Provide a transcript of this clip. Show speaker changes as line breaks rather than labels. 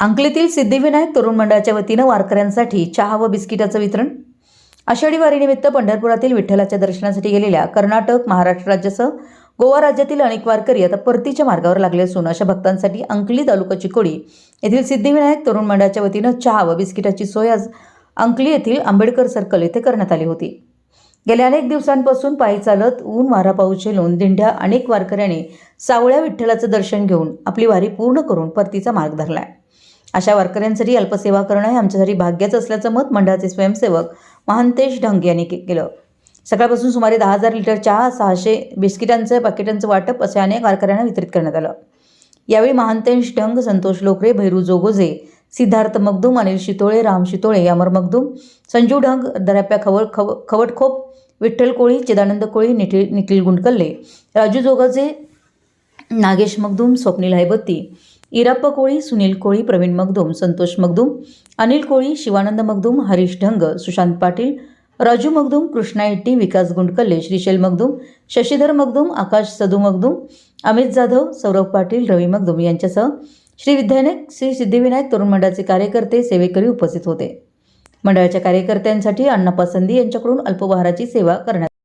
अंकलीतील सिद्धिविनायक तरुण मंडळाच्या वतीनं वारकऱ्यांसाठी चहा व बिस्किटाचं वितरण. आषाढी वारीनिमित्त पंढरपुरातील विठ्ठलाच्या दर्शनासाठी गेलेल्या कर्नाटक महाराष्ट्र राज्यासह गोवा राज्यातील अनेक वारकरी आता परतीच्या मार्गावर लागले असून अशा भक्तांसाठी अंकली तालुका चिकोडी येथील सिद्धिविनायक तरुण मंडळाच्या वतीनं चहा व बिस्किटाची सोय आज अंकली येथील आंबेडकर सर्कल येथे करण्यात आली होती. गेल्या अनेक दिवसांपासून पायी चालत ऊन वारा पाऊस झेलून दिंड्या अनेक वारकऱ्यांनी सावळ्या विठ्ठलाचं दर्शन घेऊन आपली वारी पूर्ण करून परतीचा मार्ग धरलाय. अशा वारकऱ्यांसाठी अल्पसेवा करणं हे आमच्यासाठी भाग्याचं असल्याचं मत मंडळाचे स्वयंसेवक महांतेश ढंग यांनी के- केलं. सकाळपासून सुमारे दहा हजार लिटर चहा सहाशे बिस्किटांचं पाकिटांचं वाटप असे अनेक वारकऱ्यांना वितरित करण्यात आलं. यावेळी महांतेश ढंग संतोष लोकरे भैरू जोगोजे सिद्धार्थ मगदूम अनिल शितोळे राम शितोळे अमर मगदूम संजू ढंग दराप्या खवळ खव खवटखोप विठ्ठल कोळी चिदानंद कोळी निखिल निखिल गुंडकल्ले राजू जोगाचे नागेश मगदूम स्वप्नील हैबत्ती इरप्प कोळी सुनील कोळी प्रवीण मगदूम संतोष मगदूम अनिल कोळी शिवानंद मगदूम हरीश ढंग सुशांत पाटील राजू मगदूम कृष्णा एट्टी विकास गुंडकल्ले श्रीशैल मगदूम शशीधर मगदूम आकाश सदू मगदूम अमित जाधव सौरभ पाटील रवी मगदूम यांच्यासह श्री विद्यानायक श्री सिद्धिविनायक तरुण मंडळाचे कार्यकर्ते सेवेकरी उपस्थित होते. मंडळाच्या कार्यकर्त्यांसाठी अण्णा पसंदी यांच्याकडून अल्पहाराची सेवा करण्यात